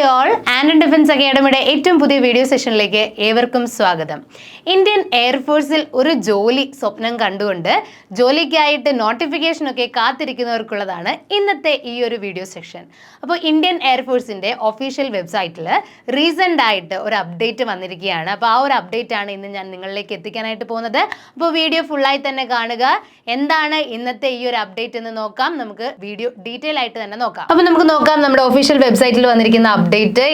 Hi all and defence അക്കാഡമിയുടെ ഏറ്റവും പുതിയ വീഡിയോ സെഷനിലേക്ക് ഏവർക്കും സ്വാഗതം. ഇന്ത്യൻ എയർഫോഴ്സിൽ ഒരു ജോലി സ്വപ്നം കണ്ടുകൊണ്ട് ജോലിക്കായിട്ട് നോട്ടിഫിക്കേഷനൊക്കെ കാത്തിരിക്കുന്നവർക്കുള്ളതാണ് ഇന്നത്തെ ഈ ഒരു വീഡിയോ സെഷൻ അപ്പോൾ ഇന്ത്യൻ എയർഫോഴ്സിന്റെ ഒഫീഷ്യൽ വെബ്സൈറ്റിൽ റീസെന്റ് ആയിട്ട് ഒരു അപ്ഡേറ്റ് വന്നിരിക്കുകയാണ്. അപ്പോൾ ആ ഒരു അപ്ഡേറ്റ് ആണ് ഇന്ന് ഞാൻ നിങ്ങളിലേക്ക് എത്തിക്കാനായിട്ട് പോകുന്നത്. അപ്പോൾ വീഡിയോ ഫുള്ളായി തന്നെ കാണുക. എന്താണ് ഇന്നത്തെ ഈ ഒരു അപ്ഡേറ്റ് എന്ന് നോക്കാം. നമുക്ക് വീഡിയോ ഡീറ്റെയിൽ ആയിട്ട് തന്നെ നോക്കാം. അപ്പോൾ നമുക്ക് നോക്കാം നമ്മുടെ ഒഫീഷ്യൽ വെബ്സൈറ്റിൽ വന്നിരിക്കുന്ന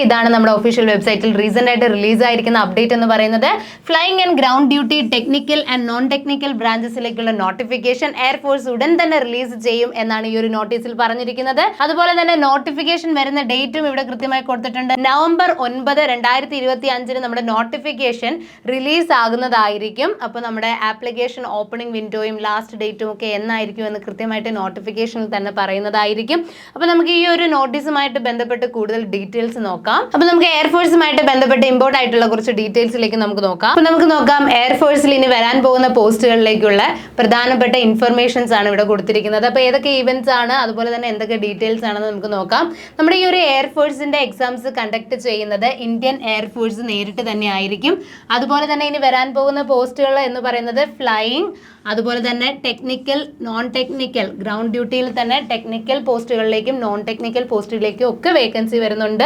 ഇതാണ് നമ്മുടെ ഒഫീഷ്യൽ വെബ്സൈറ്റിൽ റീസെന്റ് ആയിട്ട് റിലീസ് ആയിരിക്കുന്ന അപ്ഡേറ്റ് എന്ന് പറയുന്നത്. Flying and ground duty technical and non technical ബ്രാഞ്ചസിലേക്കുള്ള notification air force ഉടൻ തന്നെ റിലീസ് ചെയ്യും എന്നാണ് ഈ ഒരു നോട്ടീസിൽ പറഞ്ഞിരിക്കുന്നത്. അതുപോലെ തന്നെ നോട്ടിഫിക്കേഷൻ വരുന്ന ഡേറ്റും ഇവിടെ കൃത്യമായി കൊടുത്തിട്ടുണ്ട്. നവംബർ ഒൻപത് രണ്ടായിരത്തി ഇരുപത്തി അഞ്ചിന് നമ്മുടെ നോട്ടിഫിക്കേഷൻ റിലീസ് ആകുന്നതായിരിക്കും. അപ്പോൾ നമ്മുടെ ആപ്ലിക്കേഷൻ ഓപ്പണിംഗ് വിൻഡോയും ലാസ്റ്റ് ഡേറ്റും ഒക്കെ എന്നായിരിക്കും എന്ന് കൃത്യമായിട്ട് നോട്ടിഫിക്കേഷനിൽ തന്നെ പറയുന്നതായിരിക്കും. അപ്പോൾ നമുക്ക് ഈ ഒരു നോട്ടീസുമായിട്ട് ബന്ധപ്പെട്ട് കൂടുതൽ ഡീറ്റെയിൽസ് നോക്കാം. അപ്പൊ നമുക്ക് എയർഫോഴ്സുമായിട്ട് ബന്ധപ്പെട്ട് ഇമ്പോർട്ട് ആയിട്ടുള്ള കുറച്ച് ഡീറ്റെയിൽസിലേക്ക് നമുക്ക് നോക്കാം. അപ്പൊ നമുക്ക് നോക്കാം എയർഫോഴ്സിൽ ഇനി വരാൻ പോകുന്ന പോസ്റ്റുകളിലേക്കുള്ള പ്രധാനപ്പെട്ട ഇൻഫർമേഷൻസ് ആണ് ഇവിടെ കൊടുത്തിരിക്കുന്നത്. അപ്പൊ ഏതൊക്കെ ഇവന്റ്സ് ആണ് അതുപോലെ തന്നെ എന്തൊക്കെ ഡീറ്റെയിൽസ് ആണെന്ന് നമുക്ക് നോക്കാം. നമ്മുടെ ഈ ഒരു എയർഫോഴ്സിന്റെ എക്സാംസ് കണ്ടക്ട് ചെയ്യുന്നത് ഇന്ത്യൻ എയർഫോഴ്സ് നേരിട്ട് തന്നെ ആയിരിക്കും. അതുപോലെ തന്നെ ഇനി വരാൻ പോകുന്ന പോസ്റ്റുകൾ എന്ന് പറയുന്നത് ഫ്ലൈയിങ് അതുപോലെ തന്നെ ടെക്നിക്കൽ നോൺ ടെക്നിക്കൽ ഗ്രൗണ്ട് ഡ്യൂട്ടിയിൽ തന്നെ ടെക്നിക്കൽ പോസ്റ്റുകളിലേക്കും നോൺ ടെക്നിക്കൽ പോസ്റ്റുകളിലേക്കും ഒക്കെ വേക്കൻസി വരുന്നുണ്ട്.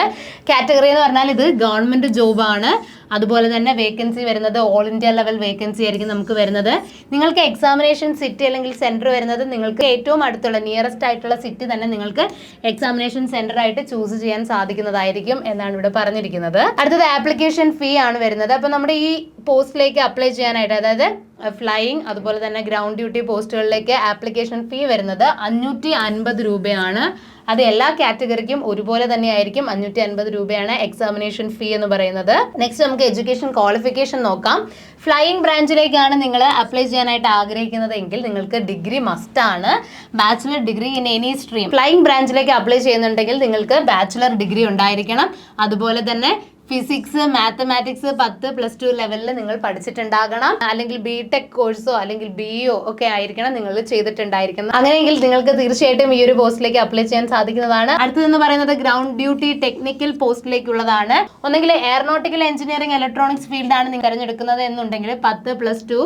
കാറ്റഗറി എന്ന് പറഞ്ഞാൽ ഇത് ഗവൺമെന്റ് ജോബാണ് അതുപോലെ തന്നെ വേക്കൻസി വരുന്നത് ഓൾ ഇന്ത്യ ലെവൽ വേക്കൻസി ആയിരിക്കും നമുക്ക് വരുന്നത്. നിങ്ങൾക്ക് എക്സാമിനേഷൻ സിറ്റി അല്ലെങ്കിൽ സെന്റർ വരുന്നത് നിങ്ങൾക്ക് ഏറ്റവും അടുത്തുള്ള നിയറസ്റ്റ് ആയിട്ടുള്ള സിറ്റി തന്നെ നിങ്ങൾക്ക് എക്സാമിനേഷൻ സെന്റർ ആയിട്ട് ചൂസ് ചെയ്യാൻ സാധിക്കുന്നതായിരിക്കും എന്നാണ് ഇവിടെ പറഞ്ഞിരിക്കുന്നത്. അടുത്തത് ആപ്ലിക്കേഷൻ ഫീ ആണ് വരുന്നത്. അപ്പോൾ നമ്മുടെ ഈ പോസ്റ്റിലേക്ക് അപ്ലൈ ചെയ്യാനായിട്ട് അതായത് ഫ്ലൈയിങ് അതുപോലെ തന്നെ ഗ്രൗണ്ട് ഡ്യൂട്ടി പോസ്റ്റുകളിലേക്ക് ആപ്ലിക്കേഷൻ ഫീ വരുന്നത് അഞ്ഞൂറ്റി അൻപത് രൂപയാണ്. അത് എല്ലാ കാറ്റഗറിക്കും ഒരുപോലെ തന്നെയായിരിക്കും അഞ്ഞൂറ്റി അൻപത് രൂപയാണ് എക്സാമിനേഷൻ ഫീ എന്ന് പറയുന്നത്. നെക്സ്റ്റ് നമുക്ക് എഡ്യൂക്കേഷൻ ക്വാളിഫിക്കേഷൻ നോക്കാം. ഫ്ലൈയിങ് ബ്രാഞ്ചിലേക്കാണ് നിങ്ങൾ അപ്ലൈ ചെയ്യാനായിട്ട് ആഗ്രഹിക്കുന്നതെങ്കിൽ നിങ്ങൾക്ക് ഡിഗ്രി മസ്റ്റ് ആണ്. Bachelor degree in any stream flying ബ്രാഞ്ചിലേക്ക് apply ചെയ്യുന്നുണ്ടെങ്കിൽ നിങ്ങൾക്ക് ബാച്ചുലർ ഡിഗ്രി ഉണ്ടായിരിക്കണം. അതുപോലെ തന്നെ ഫിസിക്സ് മാത്തമാറ്റിക്സ് പത്ത് പ്ലസ് ടു ലെവലിൽ നിങ്ങൾ പഠിച്ചിട്ടുണ്ടാകണം. അല്ലെങ്കിൽ ബി ടെക് കോഴ്സോ അല്ലെങ്കിൽ ബി ഒ ഒക്കെ ആയിരിക്കണം നിങ്ങൾ ചെയ്തിട്ടുണ്ടായിരിക്കുന്നത്. അങ്ങനെയെങ്കിൽ നിങ്ങൾക്ക് തീർച്ചയായിട്ടും ഈ ഒരു പോസ്റ്റിലേക്ക് അപ്ലൈ ചെയ്യാൻ സാധിക്കുന്നതാണ്. അടുത്തതെന്ന് പറയുന്നത് ഗ്രൗണ്ട് ഡ്യൂട്ടി ടെക്നിക്കൽ പോസ്റ്റിലേക്കുള്ളതാണ് ഒന്നെങ്കിൽ എയർനോട്ടിക്കൽ എഞ്ചിനീയറിംഗ് ഇലക്ട്രോണിക്സ് ഫീൽഡാണ് നിങ്ങൾ തിരഞ്ഞെടുക്കുന്നത് എന്നുണ്ടെങ്കിൽ പത്ത് പ്ലസ് ടു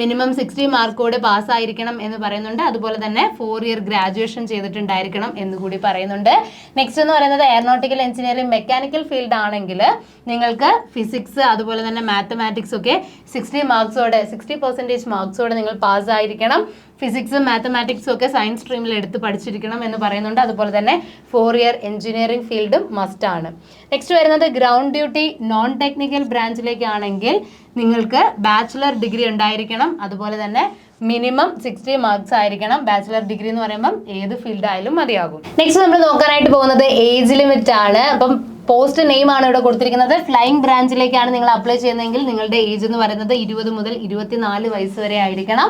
മിനിമം സിക്സ്റ്റി മാർക്കോട് പാസ്സായിരിക്കണം എന്ന് പറയുന്നുണ്ട്. അതുപോലെ തന്നെ ഫോർ ഇയർ ഗ്രാജുവേഷൻ ചെയ്തിട്ടുണ്ടായിരിക്കണം എന്ന് കൂടി പറയുന്നുണ്ട്. നെക്സ്റ്റ് എന്ന് പറയുന്നത് എയർനോട്ടിക്കൽ എഞ്ചിനീയറിംഗ് മെക്കാനിക്കൽ ഫീൽഡ് ആണെങ്കിൽ നിങ്ങൾക്ക് ഫിസിക്സ് അതുപോലെ തന്നെ മാത്തമാറ്റിക്സ് ഒക്കെ സിക്സ്റ്റി മാർക്സോടെ സിക്സ്റ്റി പെർസെന്റേജ് മാർക്സോടെ നിങ്ങൾ പാസ്സായിരിക്കണം ഫിസിക്സും മാത്തമാറ്റിക്സും ഒക്കെ സയൻസ് സ്ട്രീമിൽ എടുത്ത് പഠിച്ചിരിക്കണം എന്ന് പറയുന്നുണ്ട്. അതുപോലെ തന്നെ ഫോർ ഇയർ എഞ്ചിനീയറിംഗ് ഫീൽഡും മസ്റ്റാണ് നെക്സ്റ്റ് വരുന്നത് ഗ്രൗണ്ട് ഡ്യൂട്ടി നോൺ ടെക്നിക്കൽ ബ്രാഞ്ചിലേക്കാണെങ്കിൽ നിങ്ങൾക്ക് ബാച്ചിലർ ഡിഗ്രി ഉണ്ടായിരിക്കണം. അതുപോലെ തന്നെ മിനിമം സിക്സ്റ്റി മാർക്സ് ആയിരിക്കണം. ബാച്ചിലർ ഡിഗ്രി എന്ന് പറയുമ്പം ഏത് ഫീൽഡായാലും മതിയാകും. നെക്സ്റ്റ് നമ്മൾ നോക്കാനായിട്ട് പോകുന്നത് ഏജ് ലിമിറ്റ് ആണ്. അപ്പം പോസ്റ്റ് നെയിം ആണ് ഇവിടെ കൊടുത്തിരിക്കുന്നത്. ഫ്ലൈയിങ് ബ്രാഞ്ചിലേക്കാണ് നിങ്ങൾ അപ്ലൈ ചെയ്യുന്നതെങ്കിൽ നിങ്ങളുടെ ഏജ് എന്ന് പറയുന്നത് ഇരുപത് മുതൽ ഇരുപത്തിനാല് വയസ്സ് വരെ ആയിരിക്കണം.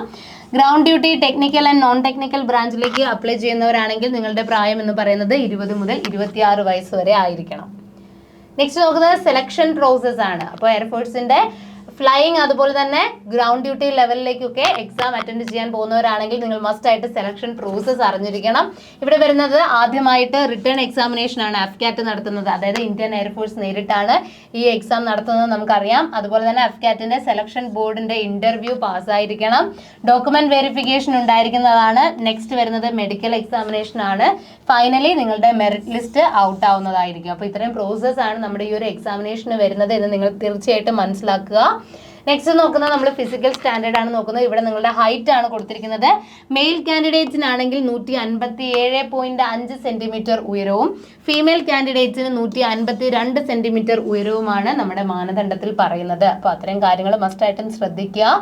Ground duty technical and non technical ബ്രാഞ്ചിലേക്ക് apply ചെയ്യുന്നവരാണെങ്കിൽ നിങ്ങളുടെ പ്രായം എന്ന് പറയുന്നത് ഇരുപത് മുതൽ ഇരുപത്തിയാറ് വയസ്സ് വരെ ആയിരിക്കണം. നെക്സ്റ്റ് നോക്കുന്നത് സെലക്ഷൻ പ്രോസസ് ആണ്. അപ്പോൾ എയർഫോഴ്സിന്റെ ഫ്ലൈയിങ് അതുപോലെ തന്നെ ഗ്രൗണ്ട് ഡ്യൂട്ടി ലെവലിലേക്കൊക്കെ എക്സാം അറ്റൻഡ് ചെയ്യാൻ പോകുന്നവരാണെങ്കിൽ നിങ്ങൾ മസ്റ്റ് ആയിട്ട് സെലക്ഷൻ പ്രോസസ്സ് അറിഞ്ഞിരിക്കണം. ഇവിടെ വരുന്നത് ആദ്യമായിട്ട് റിട്ടേൺ എക്സാമിനേഷൻ ആണ് അഫ്കാറ്റ് നടത്തുന്നത്. അതായത് ഇന്ത്യൻ എയർഫോഴ്സ് നേരിട്ടാണ് ഈ എക്സാം നടത്തുന്നത് നമുക്കറിയാം. അതുപോലെ തന്നെ അഫ്കാറ്റിന്റെ സെലക്ഷൻ ബോർഡിന്റെ ഇന്റർവ്യൂ പാസ്സായിരിക്കണം ഡോക്യുമെന്റ് വെരിഫിക്കേഷൻ ഉണ്ടായിരിക്കുന്നതാണ്. നെക്സ്റ്റ് വരുന്നത് മെഡിക്കൽ എക്സാമിനേഷൻ ആണ്. ഫൈനലി നിങ്ങളുടെ മെറിറ്റ് ലിസ്റ്റ് ഔട്ട് ആവുന്നതായിരിക്കും. അപ്പോൾ ഇത്രയും പ്രോസസ്സാണ് നമ്മുടെ ഈ ഒരു എക്സാമിനേഷന് വരുന്നത് എന്ന് നിങ്ങൾ തീർച്ചയായിട്ടും മനസ്സിലാക്കുക. നെക്സ്റ്റ് നോക്കുന്നത് നമ്മൾ ഫിസിക്കൽ സ്റ്റാൻഡേർഡ് ആണ് നോക്കുന്നത്. ഇവിടെ നിങ്ങളുടെ ഹൈറ്റ് ആണ് കൊടുത്തിരിക്കുന്നത്. മെയിൽ കാൻഡിഡേറ്റ്സിനാണെങ്കിൽ നൂറ്റി അൻപത്തി ഏഴ് പോയിന്റ് അഞ്ച് സെന്റിമീറ്റർ ഉയരവും ഫീമെയിൽ കാൻഡിഡേറ്റ്സിന് നൂറ്റി അൻപത്തി രണ്ട് സെന്റിമീറ്റർ ഉയരവുമാണ് നമ്മുടെ മാനദണ്ഡത്തിൽ പറയുന്നത്. അപ്പോൾ അത്രയും കാര്യങ്ങൾ മസ്റ്റായിട്ടും ശ്രദ്ധിക്കുക.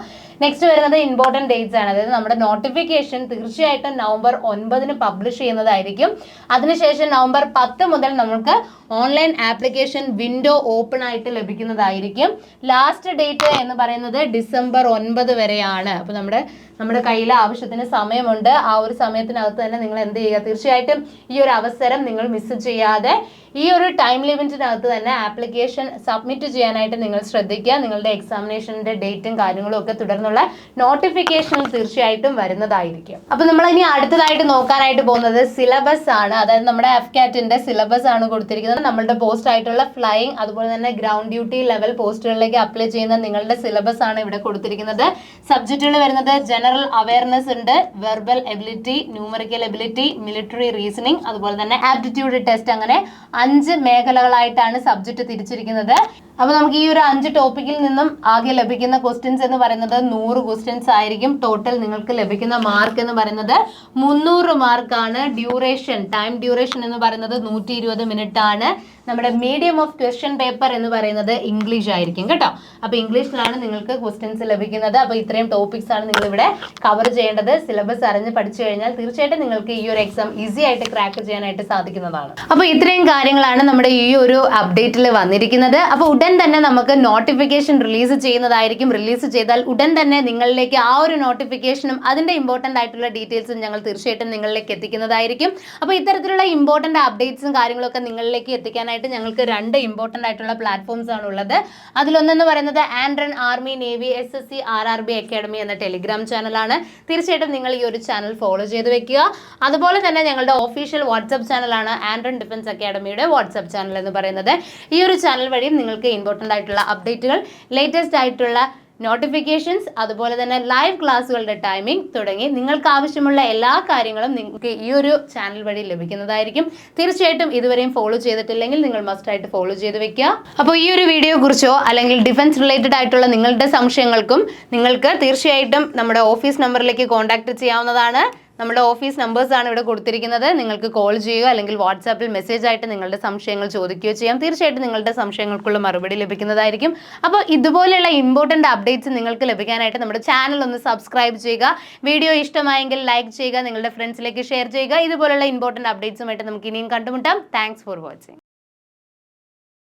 നെക്സ്റ്റ് വരുന്നത് ഇമ്പോർട്ടന്റ് ഡേറ്റ്സ് ആണ്. അതായത് നമ്മുടെ നോട്ടിഫിക്കേഷൻ തീർച്ചയായിട്ടും നവംബർ ഒൻപതിന് പബ്ലിഷ് ചെയ്യുന്നതായിരിക്കും. അതിനുശേഷം നവംബർ പത്ത് മുതൽ നമുക്ക് ഓൺലൈൻ ആപ്ലിക്കേഷൻ വിൻഡോ ഓപ്പൺ ആയിട്ട് ലഭിക്കുന്നതായിരിക്കും. ലാസ്റ്റ് ഡേറ്റ് എന്ന് പറയുന്നത് ഡിസംബർ ഒൻപത് വരെയാണ്. അപ്പോൾ നമ്മുടെ നമ്മുടെ കയ്യിൽ ആവശ്യത്തിന് സമയമുണ്ട്. ആ ഒരു സമയത്തിനകത്ത് തന്നെ നിങ്ങൾ എന്ത് ചെയ്യുക? തീർച്ചയായിട്ടും ഈ ഒരു അവസരം നിങ്ങൾ മിസ് ചെയ്യാതെ ഈ ഒരു ടൈം ലിമിറ്റിനകത്ത് തന്നെ ആപ്ലിക്കേഷൻ സബ്മിറ്റ് ചെയ്യാനായിട്ട് നിങ്ങൾ ശ്രദ്ധിക്കുക. നിങ്ങളുടെ എക്സാമിനേഷന്റെ ഡേറ്റും കാര്യങ്ങളും ഒക്കെ തുടർന്നുള്ള നോട്ടിഫിക്കേഷൻ തീർച്ചയായിട്ടും വരുന്നതായിരിക്കും. അപ്പോൾ നമ്മൾ ഇനി അടുത്തതായിട്ട് നോക്കാനായിട്ട് പോകുന്നത് സിലബസ് ആണ്. അതായത് നമ്മുടെ എഫ് കാറ്റിന്റെ സിലബസ് ആണ് കൊടുത്തിരിക്കുന്നത്. നമ്മളുടെ പോസ്റ്റ് ആയിട്ടുള്ള ഫ്ലൈയിങ് അതുപോലെ തന്നെ ഗ്രൗണ്ട് ഡ്യൂട്ടി ലെവൽ പോസ്റ്റുകളിലേക്ക് അപ്ലൈ ചെയ്യുന്ന നിങ്ങളുടെ സിലബസ് ആണ് ഇവിടെ കൊടുത്തിരിക്കുന്നത്. സബ്ജക്റ്റുകൾ വരുന്നത് ജനറൽ അവയർനെസ് ഉണ്ട്. Verbal ability numerical ability military reasoning അതുപോലെ തന്നെ ആപ്റ്റിറ്റ്യൂഡ് ടെസ്റ്റ് അങ്ങനെ അഞ്ച് മേഖലകളായിട്ടാണ് സബ്ജക്റ്റ് തിരിച്ചിരിക്കുന്നത്. അപ്പോൾ നമുക്ക് ഈ ഒരു അഞ്ച് ടോപ്പിക്കിൽ നിന്നും ആകെ ലഭിക്കുന്ന ക്വസ്റ്റ്യൻസ് എന്ന് പറയുന്നത് നൂറ് ക്വസ്റ്റ്യൻസ് ആയിരിക്കും. ടോട്ടൽ നിങ്ങൾക്ക് ലഭിക്കുന്ന മാർക്ക് എന്ന് പറയുന്നത് മുന്നൂറ് മാർക്കാണ് ഡ്യൂറേഷൻ ടൈം ഡ്യൂറേഷൻ എന്ന് പറയുന്നത് നൂറ്റി ഇരുപത് മിനിറ്റ് ആണ്. നമ്മുടെ മീഡിയം ഓഫ് ക്വസ്റ്റ്യൻ പേപ്പർ എന്ന് പറയുന്നത് ഇംഗ്ലീഷ് ആയിരിക്കും കേട്ടോ. അപ്പോൾ ഇംഗ്ലീഷിലാണ് നിങ്ങൾക്ക് ക്വസ്റ്റ്യൻസ് ലഭിക്കുന്നത്. അപ്പോൾ ഇത്രയും ടോപ്പിക്സ് ആണ് നിങ്ങൾ ഇവിടെ കവർ ചെയ്യേണ്ടത്. സിലബസ് അറിഞ്ഞ് പഠിച്ചു കഴിഞ്ഞാൽ തീർച്ചയായിട്ടും നിങ്ങൾക്ക് ഈ ഒരു എക്സാം ഈസി ആയിട്ട് ക്രാക്ക് ചെയ്യാനായിട്ട് സാധിക്കുന്നതാണ്. അപ്പോൾ ഇത്രയും കാര്യങ്ങളാണ് നമ്മുടെ ഈ ഒരു അപ്ഡേറ്റിൽ വന്നിരിക്കുന്നത്. അപ്പോൾ ഉടൻ തന്നെ നമുക്ക് നോട്ടിഫിക്കേഷൻ റിലീസ് ചെയ്യുന്നതായിരിക്കും. റിലീസ് ചെയ്താൽ ഉടൻ തന്നെ നിങ്ങളിലേക്ക് ആ ഒരു നോട്ടിഫിക്കേഷനും അതിന്റെ ഇമ്പോർട്ടന്റ് ആയിട്ടുള്ള ഡീറ്റെയിൽസും ഞങ്ങൾ തീർച്ചയായിട്ടും നിങ്ങളിലേക്ക് എത്തിക്കുന്നതായിരിക്കും. അപ്പോൾ ഇത്തരത്തിലുള്ള ഇമ്പോർട്ടന്റ് അപ്ഡേറ്റ്സും കാര്യങ്ങളൊക്കെ നിങ്ങളിലേക്ക് എത്തിക്കാനായിട്ട് ഞങ്ങൾക്ക് രണ്ട് ഇമ്പോർട്ടന്റ് ആയിട്ടുള്ള പ്ലാറ്റ്ഫോംസ് ആണ് ഉള്ളത്. അതിലൊന്നെന്ന് പറയുന്നത് ആൻഡ്രൻ army navy S S C R R B academy എന്ന ടെലിഗ്രാം ചാനലാണ് തീർച്ചയായിട്ടും നിങ്ങൾ ഈ ഒരു ചാനൽ ഫോളോ ചെയ്ത് വെക്കുക. അതുപോലെ തന്നെ ഞങ്ങളുടെ ഒഫീഷ്യൽ വാട്സപ്പ് ചാനലാണ് ആൻഡ്രൻ ഡിഫൻസ് അക്കാഡമിയുടെ വാട്സപ്പ് ചാനൽ എന്ന് പറയുന്നത്. ഈ ഒരു ചാനൽ വഴിയും നിങ്ങൾക്ക് ഇമ്പോർട്ടന്റ് ആയിട്ടുള്ള അപ്ഡേറ്റുകൾ ലേറ്റസ്റ്റ് ആയിട്ടുള്ള നോട്ടിഫിക്കേഷൻസ് അതുപോലെ തന്നെ ലൈവ് ക്ലാസ്സുകളുടെ ടൈമിംഗ് തുടങ്ങി നിങ്ങൾക്ക് ആവശ്യമുള്ള എല്ലാ കാര്യങ്ങളും നിങ്ങൾക്ക് ഈ ഒരു ചാനൽ വഴി ലഭിക്കുന്നതായിരിക്കും. തീർച്ചയായിട്ടും ഇതുവരെയും ഫോളോ ചെയ്തിട്ടില്ലെങ്കിൽ നിങ്ങൾ മസ്റ്റ് ആയിട്ട് ഫോളോ ചെയ്ത് വെക്കുക. അപ്പോൾ ഈ ഒരു വീഡിയോ കുറിച്ചോ അല്ലെങ്കിൽ ഡിഫൻസ് റിലേറ്റഡ് ആയിട്ടുള്ള നിങ്ങളുടെ സംശയങ്ങൾക്കും നിങ്ങൾക്ക് തീർച്ചയായിട്ടും നമ്മുടെ ഓഫീസ് നമ്പറിലേക്ക് കോൺടാക്ട് ചെയ്യാവുന്നതാണ്. നമ്മുടെ ഓഫീസ് നമ്പേഴ്സ് ആണ് ഇവിടെ കൊടുത്തിരിക്കുന്നത്. നിങ്ങൾക്ക് കോൾ ചെയ്യുകയോ അല്ലെങ്കിൽ വാട്സാപ്പിൽ മെസ്സേജ് ആയിട്ട് നിങ്ങളുടെ സംശയങ്ങൾ ചോദിക്കുകയോ ചെയ്യാം. തീർച്ചയായിട്ടും നിങ്ങളുടെ സംശയങ്ങൾക്കുള്ള മറുപടി ലഭിക്കുന്നതായിരിക്കും. അപ്പോൾ ഇതുപോലെയുള്ള ഇമ്പോർട്ടന്റ് അപ്ഡേറ്റ്സ് നിങ്ങൾക്ക് ലഭിക്കാനായിട്ട് നമ്മുടെ ചാനൽ ഒന്ന് സബ്സ്ക്രൈബ് ചെയ്യുക. വീഡിയോ ഇഷ്ടമായെങ്കിൽ ലൈക്ക് ചെയ്യുക. നിങ്ങളുടെ ഫ്രണ്ട്സിലേക്ക് ഷെയർ ചെയ്യുക. ഇതുപോലുള്ള ഇമ്പോർട്ടന്റ് അപ്ഡേറ്റ്സുമായിട്ട് നമുക്ക് ഇനിയും കണ്ടുമുട്ടാം. Thanks for watching